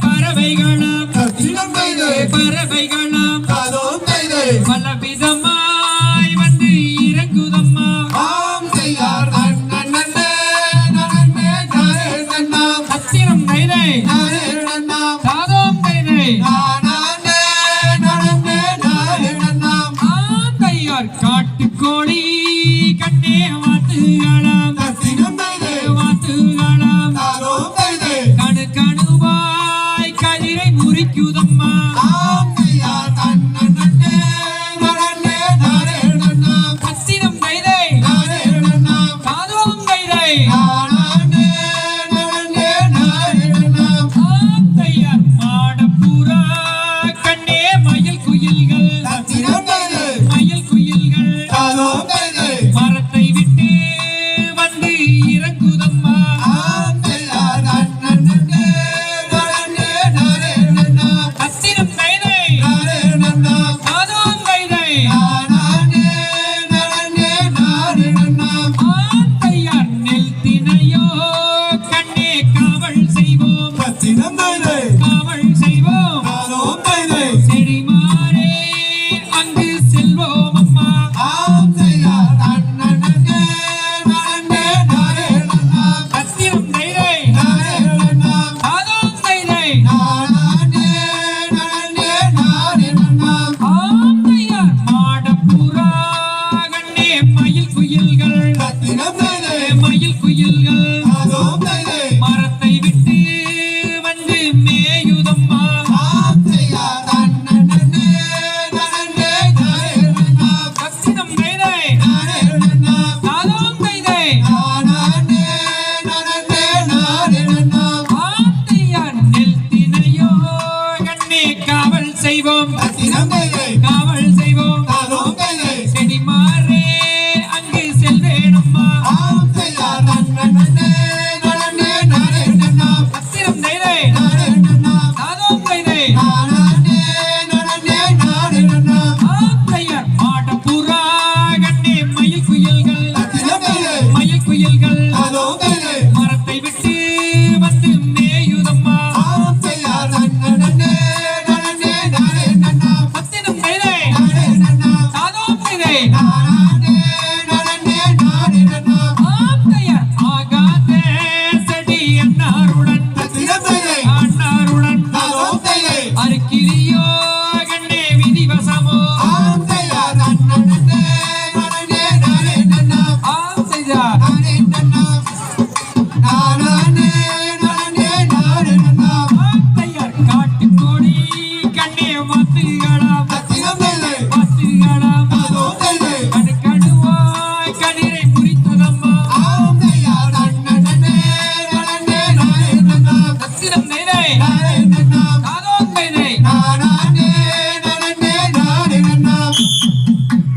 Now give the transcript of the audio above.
பறவைகளாம். பறவைகளாம். பல விதமாய் வந்து இறங்குதம்மா. ஆம் செய்யார் சத்திரம் கைதை. சாதம் கைதை. காட்டுக்கோழி உயிரை முறிக்குதம்மா மயில் குயில்கள். மயில் குயில்கள். செய்வோம் Dale.